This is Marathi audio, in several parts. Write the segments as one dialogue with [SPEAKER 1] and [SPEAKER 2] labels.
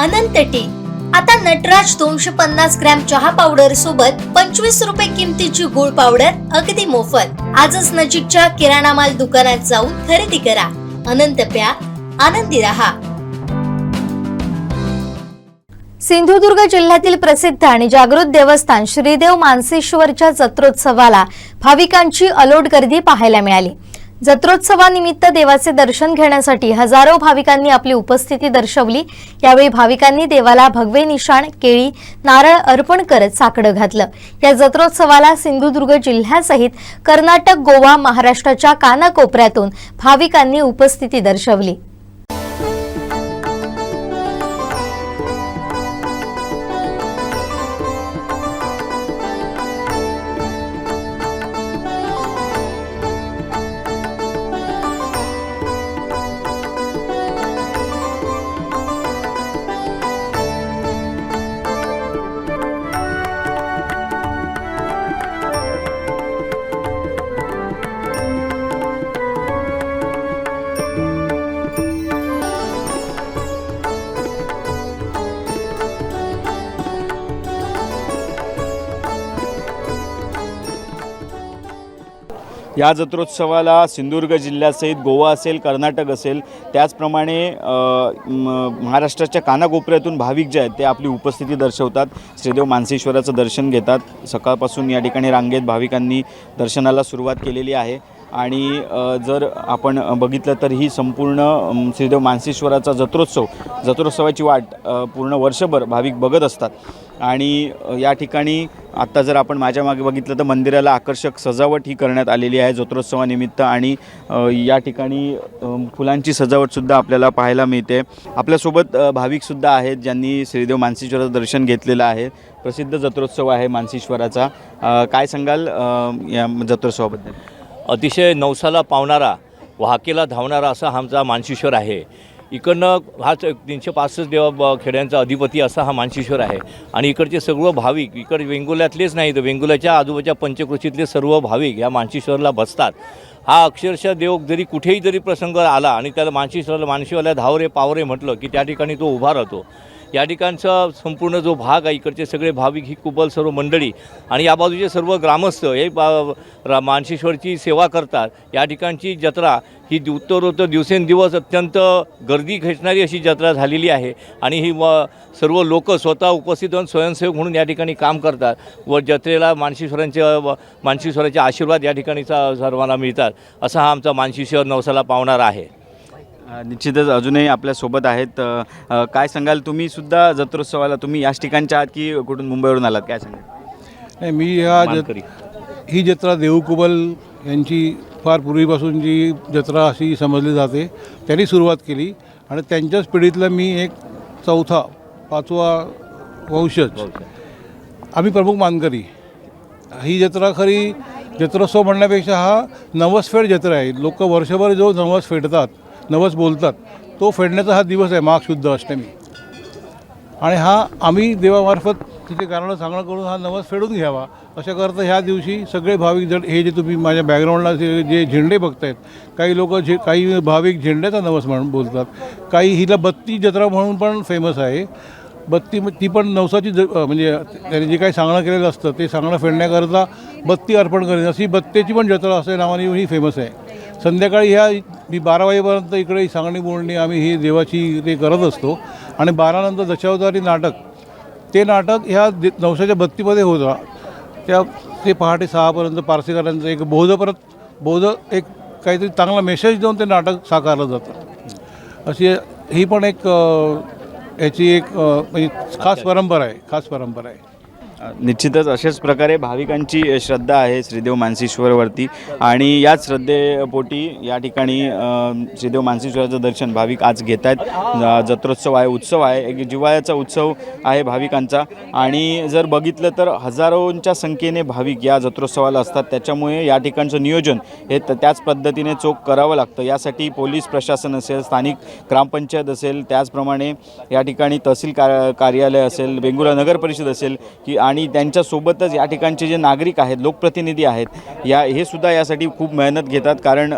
[SPEAKER 1] अनंत टी. आता नटराज दोनशे पन्नास ग्रॅम चहा पावडर सोबत पंचवीस रुपये किमतीची गुळ पावडर अगदी मोफत. आजच नजीकच्या किराणा माल दुकानात जाऊन खरेदी करा. अनंत प्या. आनंदी रहा. सिंधुदुर्ग जिल्ह्यातील प्रसिद्ध आणि जागृत देवस्थान श्रीदेव मानसेश्वरच्या जत्रोत्सवाला भाविकांची अलोट गर्दी पाहायला मिळाली. जत्रोत्सवानिमित्त देवाचे दर्शन घेण्यासाठी हजारो भाविकांनी आपली उपस्थिती दर्शवली. यावेळी भाविकांनी देवाला भगवे निशाण केळी नारळ अर्पण करत साकडं घातलं. या जत्रोत्सवाला सिंधुदुर्ग जिल्ह्यासहित कर्नाटक गोवा महाराष्ट्राच्या कानाकोपऱ्यातून भाविकांनी उपस्थिती दर्शवली.
[SPEAKER 2] या जत्रोत्सवाला सिंधुदुर्ग जिल्ह्यासहित गोवा असेल कर्नाटक असेल त्याचप्रमाणे म- महाराष्ट्राच्या कानाकोपऱ्यातून भाविक जे आहेत ते आपली उपस्थिती दर्शवतात. श्रीदेव मानसेश्वराचं दर्शन घेतात. सकाळपासून या ठिकाणी रांगेत भाविकांनी दर्शनाला सुरुवात केलेली आहे. आणि जर आपण बघितलं तर ही संपूर्ण श्रीदेव मानसेश्वराचा जत्रोत्सव जत्रोत्सवाची वाट पूर्ण वर्षभर भाविक बघत असतात. आणि या ठिकाणी आत्ता जर आपण माझ्या मागे बघितलं तर मंदिराला आकर्षक सजावट ही करण्यात आलेली आहे जत्रोत्सवानिमित्त आणि या ठिकाणी फुलांची सजावटसुद्धा आपल्याला पाहायला मिळते. आपल्यासोबत भाविकसुद्धा आहेत ज्यांनी श्रीदेव मानसेश्वराचं दर्शन घेतलेलं आहे. प्रसिद्ध जत्रोत्सव आहे मानसेश्वराचा. काय सांगाल या जत्रोत्सवाबद्दल?
[SPEAKER 3] अतिशय नवसाला पावणारा वाहकेला धावणारा असा आमचा मानशेश्वर आहे. इकडनं हाच तीनशे पासष्ट देवा ब- खेड्यांचा अधिपती असा हा मानशिश्वर आहे. आणि इकडचे सर्व भाविक इकड वेंगुल्यातलेच नाही तर वेंगुल्याच्या आजूबाजूच्या पंचकृषीतले सर्व भाविक या मानशेश्वरला बसतात. हा अक्षरशः देव जरी कुठेही जरी प्रसंग आला आणि त्याला मानशिश्वरला मानशिवाला धावरे पावरे म्हटलं की त्या ठिकाणी तो उभा राहतो. या ठिकाणचा संपूर्ण जो भाग आहे इकडचे सगळे भाविक ही कुबल सर्व मंडळी आणि या बाजूचे सर्व ग्रामस्थ हे बा रा- मानशेश्वरची सेवा करतात. या ठिकाणची जत्रा ही उत्तरोत्तर दिवसेंदिवस अत्यंत गर्दी खेचणारी अशी जत्रा झालेली आहे आणि ही व सर्व लोक स्वतः उपस्थित होऊन स्वयंसेवक म्हणून या ठिकाणी काम करतात व जत्रेला मानशेश्वरांचे व मानशेश्वराचे आशीर्वाद या ठिकाणीचा सर्वांना मिळतात. असा हा आमचा मानशेश्वर नवसाला पावणार आहे.
[SPEAKER 2] निश्चितच अजूनही आपल्यासोबत आहेत. अ, काय सांगाल? तुम्ही सुद्धा जत्रोत्सवाला तुम्ही याच ठिकाणच्या आहात की कुठून मुंबईवरून आलात? काय सांगाल?
[SPEAKER 4] नाही मी ह्या
[SPEAKER 3] मानकरी.
[SPEAKER 4] जत ही जत्रा देऊकुबल यांची फार पूर्वीपासून जी जत्रा अशी समजली जाते त्यांनी सुरुवात केली आणि त्यांच्याच पिढीतला मी एक चौथा पाचवा वंशज. आम्ही प्रमुख मानकरी. ही जत्रा खरी जत्रोत्सव म्हणण्यापेक्षा हा नवसफेड जत्रा आहे. लोक वर्षभर जो नवस फेडतात नवस बोलतात तो फेडण्याचा हा दिवस आहे माघशुद्ध अष्टमी. आणि हा आम्ही देवामार्फत तिथे कारणं सांगणं करून हा नवस फेडून घ्यावा. अशा करता ह्या दिवशी सगळे भाविक जण हे जे तुम्ही माझ्या बॅकग्राऊंडला जे जे झेंडे बघतायत काही लोक झे काही भाविक झेंड्याचा नवस म्हणून बोलतात. काही हिला बत्ती जत्रा म्हणून पण फेमस आहे. बत्ती ती पण नवसाची ज म्हणजे त्याने जे काही सांगणं केलेलं असतं ते सांगणं फेडण्याकरता बत्ती अर्पण करेन अशी बत्तेची पण जत्रा असं नावाने ही फेमस आहे. संध्याकाळी ह्या मी बारा वाजेपर्यंत इकडे सांगणी बोलणी आम्ही ही देवाची ते करत असतो. आणि बारानंतर दशावतारी नाटक ते नाटक ह्या दे नवसाच्या बत्तीमध्ये होता त्या ते पहाटे सहापर्यंत पारसेकरांचं एक बौद्ध परत बौद्ध एक काहीतरी चांगला मेसेज देऊन ते नाटक साकारलं जातं. अशी ही पण एक याची एक म्हणजे खास परंपरा आहे खास परंपरा आहे.
[SPEAKER 2] निश्चितच अशाच प्रकारे भाविकांची श्रद्धा आहे श्रीदेव मानसेश्वरवरती. आणि याच श्रद्धेपोटी या ठिकाणी श्रीदेव मानसेश्वराचं दर्शन भाविक आज घेत आहेत जत्रोत्सव आहे उत्सव आहे एक जिव्हाळ्याचा उत्सव आहे भाविकांचा. आणि जर बघितलं तर हजारोंच्या संख्येने भाविक या जत्रोत्सवाला असतात. त्याच्यामुळे या ठिकाणचं नियोजन हे त- त्याच पद्धतीने चोख करावं लागतं. यासाठी पोलीस प्रशासन असेल स्थानिक ग्रामपंचायत असेल त्याचप्रमाणे या ठिकाणी तहसील कार कार्यालय असेल वेंगुर्ला नगर परिषद असेल की आणि त्यांच्यासोबतच या ठिकाणचे जे नागरिक आहेत लोकप्रतिनिधी आहेत या हे सुद्धा यासाठी खूप मेहनत घेतात. कारण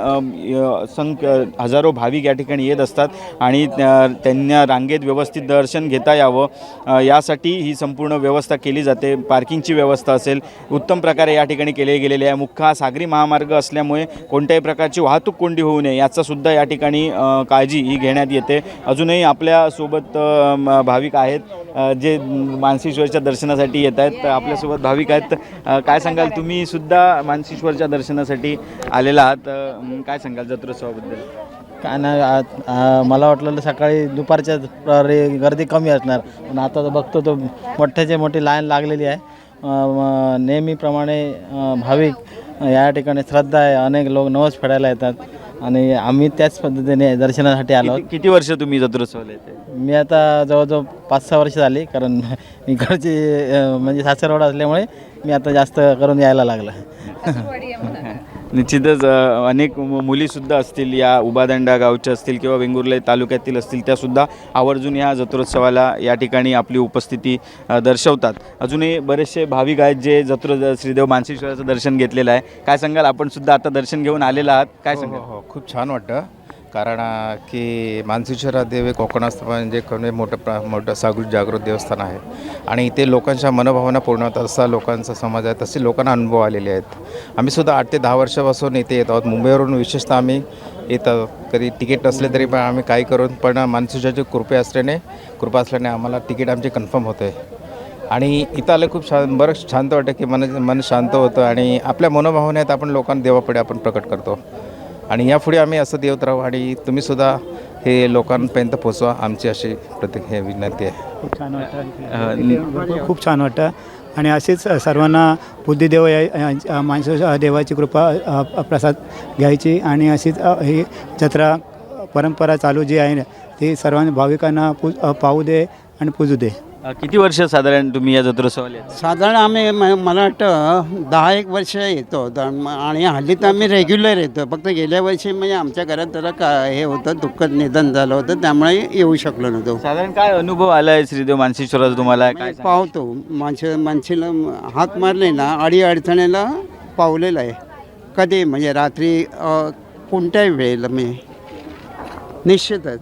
[SPEAKER 2] संख हजारो भाविक या ठिकाणी येत असतात आणि त्यांना रांगेत व्यवस्थित दर्शन घेता यावं. यासाठी ही संपूर्ण व्यवस्था केली जाते. पार्किंगची व्यवस्था असेल उत्तम प्रकारे या ठिकाणी केले गेलेले आहे. मुख्य हा सागरी महामार्ग असल्यामुळे कोणत्याही प्रकारची वाहतूक कोंडी होऊ नये याचासुद्धा या ठिकाणी काळजी ही घेण्यात येते. अजूनही आपल्यासोबत म- भाविक आहेत जे मानसेश्वरच्या दर्शनासाठी येतात आहेत आपल्यासोबत भाविक आहेत. काय सांगाल? तुम्ही सुद्धा मानसेश्वरच्या दर्शनासाठी आलेला आहात. काय सांगाल जत्रोत्सवाबद्दल
[SPEAKER 5] काय नाही मला वाटलेलं सकाळी दुपारच्या गर्दी कमी असणार. पण आता तर बघतो तो मोठ्याची मोठी लाईन लागलेली आहे. नेहमीप्रमाणे भाविक या ठिकाणी श्रद्धा आहे. अनेक लोक नवस फेडायला येतात. आणि आम्ही त्याच पद्धतीने दर्शनासाठी आलो.
[SPEAKER 2] किती- किती वर्ष तुम्ही जत्रोत्सवाला येते
[SPEAKER 5] मी आता जवळजवळ पाच सहा वर्ष झाली कारण इकडची अ, म्हणजे सासरवाड असल्यामुळे मी आता जास्त करून यायला लागलं.
[SPEAKER 2] निश्चितच अनेक मु- मुलीसुद्धा असतील या उबादंडा गावच्या असतील किंवा वेंगुर्ले तालुक्यातील असतील त्यासुद्धा आवर्जून या जत्रोत्सवाला या ठिकाणी आपली उपस्थिती दर्शवतात. अजूनही बरेचसे भाविक आहेत जे जत्रो श्रीदेव मानसेश्वराचं दर्शन घेतलेलं आहे. काय सांगाल? आपण सुद्धा आता दर्शन घेऊन आलेला आहात. काय
[SPEAKER 6] हो
[SPEAKER 2] सांगाल?
[SPEAKER 6] हो. खूप छान वाटतं. कारण की मानसीश्वरा देव हे कोकणात म्हणजे कोणी मोठं प्र मोठं सागृत जागृत देवस्थान आहे. आणि इथे लोकांच्या मनोभावना पूर्ण होतात असा लोकांचा समाज आहे तसे लोकांना अनुभव आलेले आहेत. आम्ही सुद्धा आठ ते दहा वर्षापासून इथे येत आहोत. मुंबईवरून विशेषतः आम्ही येतं कधी तिकीट नसले तरी पण आम्ही काही करून पण मानसीश्वराची कृपा असल्याने कृपा असल्याने आम्हाला तिकीट आमचे कन्फर्म होते आणि इथं आलं खूप छान बरंच शांत वाटतं की मन मन शांत होतं आणि आपल्या मनोभावनेत आपण लोकांना देवापुढे आपण प्रकट करतो. आणि यापुढे आम्ही असं देवत राहू आणि तुम्हीसुद्धा हे लोकांपर्यंत पोचवा आमची अशी प्रत्येक हे विनंती आहे.
[SPEAKER 7] खूप छान वाटतं खूप छान वाटतं आणि असेच सर्वांना बुद्धिदेव या माणसं देवाची कृपा प्रसाद घ्यायची. आणि अशीच ही जत्रा परंपरा चालू जी आहे ना, ती सर्वांनी भाविकांना पू पाहू दे आणि पूजू दे.
[SPEAKER 2] अ, किती वर्ष साधारण तुम्ही या जत्रोत्सवाला येता?
[SPEAKER 8] साधारण आम्ही म- मला वाटतं दहा एक वर्ष येतो. म- आणि हल्ली तर आम्ही रेग्युलर येतो. फक्त गेल्या वर्षी म्हणजे आमच्या घरात जरा का हे होतं दुःखद निधन झालं होतं त्यामुळे येऊ शकलो नव्हतो.
[SPEAKER 2] साधारण काय अनुभव आलाय श्रीदेव मानसेश्वराचा तुम्हाला? काय
[SPEAKER 8] म्हणजे पावतो माणसं माणशीला हाक मारले ना अडी अडचणीला पावलेलं आहे. कधी? म्हणजे रात्री अ, कोणत्याही वेळेला मी. निश्चितच.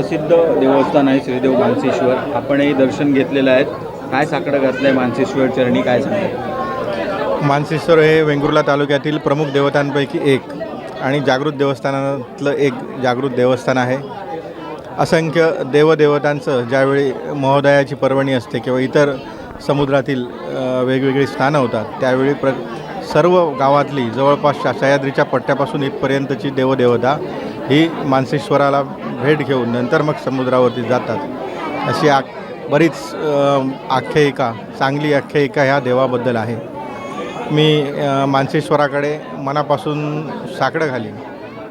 [SPEAKER 2] प्रसिद्ध देवस्थान आहे श्रीदेव मानसेश्वर. आपणही दर्शन घेतलेलं आहे काय साकडं घातलं आहे मानसेश्वर चरणी? काय सांगाल?
[SPEAKER 9] मानसेश्वर हे वेंगुर्ला तालुक्यातील प्रमुख देवतांपैकी एक आणि जागृत देवस्थानातलं एक जागृत देवस्थान आहे. असंख्य देवदेवतांचं ज्यावेळी महोदयाची पर्वणी असते किंवा इतर समुद्रातील वेगवेगळी स्थानं होतात त्यावेळी प्र सर्व गावातली जवळपास सह्याद्रीच्या पट्ट्यापासून इथपर्यंतची देवदेवता ही मानसेश्वराला भेट घेऊन नंतर मग समुद्रावरती जातात. अशी आ बरीच आख्यायिका चांगली आख्यायिका ह्या देवाबद्दल आहे. मी मानसेश्वराकडे मनापासून साकडं घालीन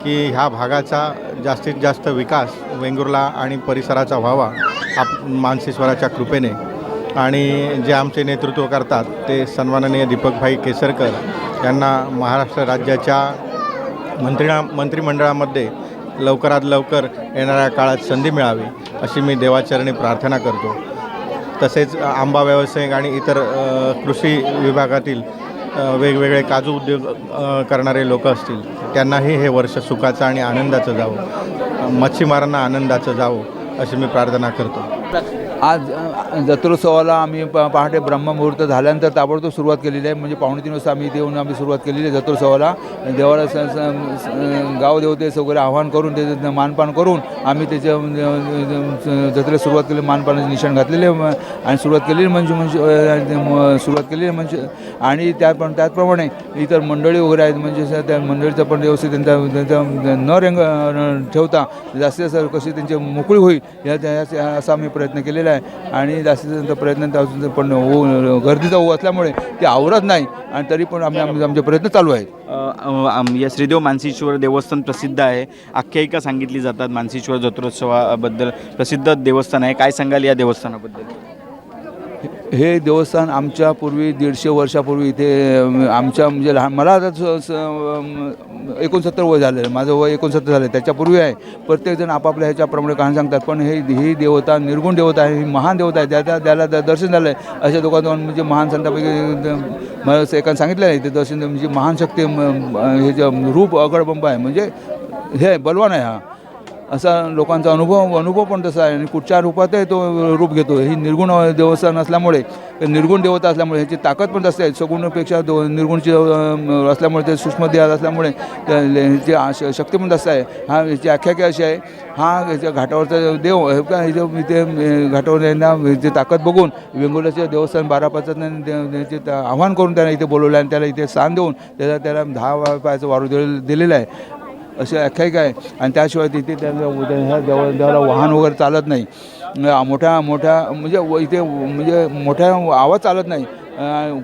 [SPEAKER 9] की ह्या भागाचा जास्तीत जास्त विकास वेंगुर्ला आणि परिसराचा व्हावा आप मानसेश्वराच्या कृपेने. आणि जे आमचे नेतृत्व करतात ते सन्माननीय दीपकभाई केसरकर यांना महाराष्ट्र राज्याच्या मंत्रिणा मंत्रिमंडळामध्ये लवकरात लवकर येणाऱ्या काळात संधी मिळावी अशी मी देवाचरणी प्रार्थना करतो. तसेच आंबा व्यावसायिक आणि इतर कृषी विभागातील वेगवेगळे काजू उद्योग करणारे लोक असतील त्यांनाही हे वर्ष सुखाचं आणि आनंदाचं जावं. मच्छीमारांना आनंदाचं जावं अशी मी प्रार्थना करतो.
[SPEAKER 10] आज जत्रोत्सवाला आम्ही प पहाटे ब्रह्ममुहूर्त झाल्यानंतर ताबडतोब सुरुवात केलेली आहे. म्हणजे पावणे तीन वाजता आम्ही इथे येऊन आम्ही सुरुवात केलेली आहे जत्रोत्सवाला. देवाला स स- गावदेवतेस वगैरे आवाहन करून ते मानपान करून आम्ही त्याच्या जत्रेला सुरुवात केली मानपानाचे निशाण घातलेले आणि सुरुवात केलेली म्हणजे म्हणजे सुरुवात केलेली म्हणजे आणि त्या पण त्याचप्रमाणे इतर मंडळी वगैरे आहेत म्हणजे त्या मंडळीचं पण व्यवस्थित त्यांचा त्यांचा न रंग ठेवता जास्तीत जास्त कशी त्यांची मोकळी होईल या असा आम्ही प्रयत्न केलेला आहे. आणि जास्तीत जास्त प्रयत्न त्या- पण हो गर्दीचा हो असल्यामुळे ते आवरत नाही आणि तरी पण आम्ही आमचे प्रयत्न चालू आहेत.
[SPEAKER 2] या श्रीदेव मानसीश्वर देवस्थान प्रसिद्ध आहे. आख्यायिका सांगितली जातात मानसीश्वर जत्रोत्सवाबद्दल प्रसिद्ध देवस्थान आहे. काय सांगाल या देवस्थानाबद्दल?
[SPEAKER 10] हे देवस्थान आमच्या पूर्वी दीडशे वर्षापूर्वी इथे आमच्या म्हणजे लहान मला आता एकोणसत्तर वय झालेलं आहे माझं वय एकोणसत्तर झालं आहे त्याच्यापूर्वी आहे. प्रत्येकजण आपापल्या ह्याच्याप्रमाणे कहाणी सांगतात पण हे ही देवता निर्गुण देवता आहे ही महान देवता आहे. त्या त्याला दर्शन झालं आहे अशा दोघांना म्हणजे महान संतापैकी मला असं एकाने सांगितलं आहे ते दर्शन म्हणजे महान शक्ती हे जे रूप अगडबंब आहे. म्हणजे हे आहे, बलवान आहे हा. असा लोकांचा अनुभव अनुभव पण तसा आहे. आणि कुठच्या रूपातही तो रूप घेतो. ही निर्गुण देवस्थान असल्यामुळे निर्गुण देवता असल्यामुळे ह्याची ताकद पण जास्त आहे. सगुणपेक्षा दो निर्गुणची असल्यामुळे ते सूक्ष्म देहात असल्यामुळे त्या- ह्याची आ- श- शक्ती पण जास्त आहे. हा ह्याची आख्याकी अशी आहे? हा ह्याच्या घाटावरचा देव हे का ह्याच्या इथे घाटावर यांना ह्याची ताकद बघून वेंगुर्ल्याचे देवस्थान बारा पाचात आव्हान करून त्यांना इथे बोलवलं आहे आणि त्याला इथे स्थान देऊन त्याला त्याला दहा पायाचं वारू दिलेलं दिलेलं आहे. अशी आख्यायिका आहे. आणि त्याशिवाय तिथे त्यांना ह्या देवा देवाला वाहन वगैरे चालत नाही. मोठ्या मोठ्या म्हणजे व इथे म्हणजे मोठ्या आवाज चालत नाही.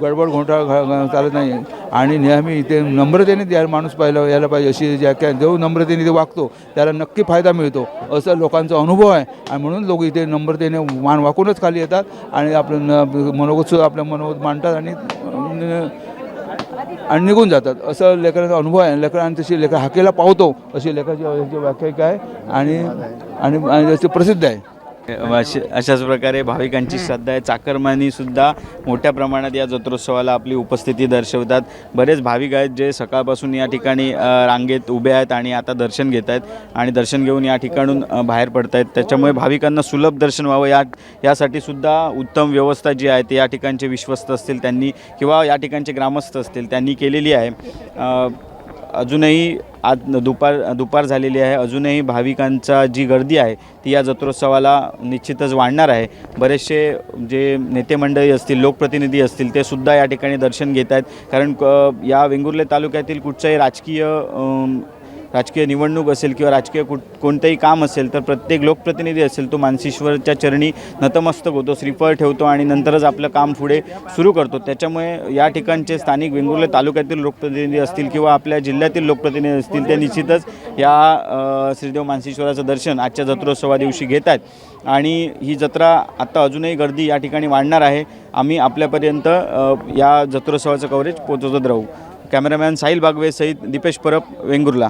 [SPEAKER 10] गडबड घोटाळ चालत नाही. आणि नेहमी इथे नम्रतेने द्या माणूस पाहिलं यायला पाहिजे अशी जी आख्या जो नम्रतेने इथे वागतो त्याला नक्की फायदा मिळतो. असं लोकांचा अनुभव आहे. आणि म्हणून लोक इथे नम्रतेने मान वाकूनच खाली येतात. आणि आपलं न मनोगत आपलं मनोगत मांडतात. आणि आणि निघून जातात. असं लेकरांचा अनुभव आहे. लेकरांनी तशी लेकर हाकेला पावतो अशी लेखराची व्याख्या व्याख्यायिका आहे. आणि आणि आणि प्रसिद्ध आहे.
[SPEAKER 2] अशाच प्रकारे भाविकांची श्रद्धा आहे. चाकरमानी सुद्धा मोठ्या प्रमाणात या जत्रोत्सवाला आपली उपस्थिती दर्शवतात. बरेच भाविक आहेत जे सकाळपासून या ठिकाणी रांगेत उभे आहेत आणि आता दर्शन घेत आहेत आणि दर्शन घेऊन या ठिकाणून बाहेर पडत आहेत त्याच्यामुळे भाविकांना सुलभ दर्शन व्हावं या यासाठी सुद्धा उत्तम व्यवस्था जी आहे ते या ठिकाणचे विश्वस्त असतील त्यांनी किंवा या ठिकाणचे ग्रामस्थ असतील त्यांनी केलेली आहे. अजूनही आज दुपार दुपार झालेली आहे. अजूनही भाविकांचा जी गर्दी आहे ती या जत्रोत्सवाला निश्चितच वाढणार आहे. बरेचसे जे नेते मंडळी असतील लोकप्रतिनिधी असतील ते सुद्धा या ठिकाणी दर्शन घेत आहेत. कारण क या वेंगुर्ले तालुक्यातील कुठचंही राजकीय राजकीय निवडणूक असेल किंवा राजकीय कुठ कोणतंही काम असेल तर प्रत्येक लोकप्रतिनिधी असेल तो मानसीश्वरच्या चरणी नतमस्तक होतो श्रीफळ ठेवतो आणि नंतरच आपलं काम पुढे सुरू करतो. त्याच्यामुळे या ठिकाणचे स्थानिक वेंगुर्ले तालुक्यातील लोकप्रतिनिधी असतील किंवा आपल्या जिल्ह्यातील लोकप्रतिनिधी असतील ते निश्चितच या श्रीदेव मानसीश्वराचं दर्शन आजच्या जत्रोत्सवा दिवशी घेत आहेत. आणि ही जत्रा आता अजूनही गर्दी या ठिकाणी वाढणार आहे. आम्ही आपल्यापर्यंत या जत्रोत्सवाचं कव्हरेज पोहोचवत राहू. कॅमेरामॅन साहिल बागवे सहित दीपेश परब वेंगुर्ला.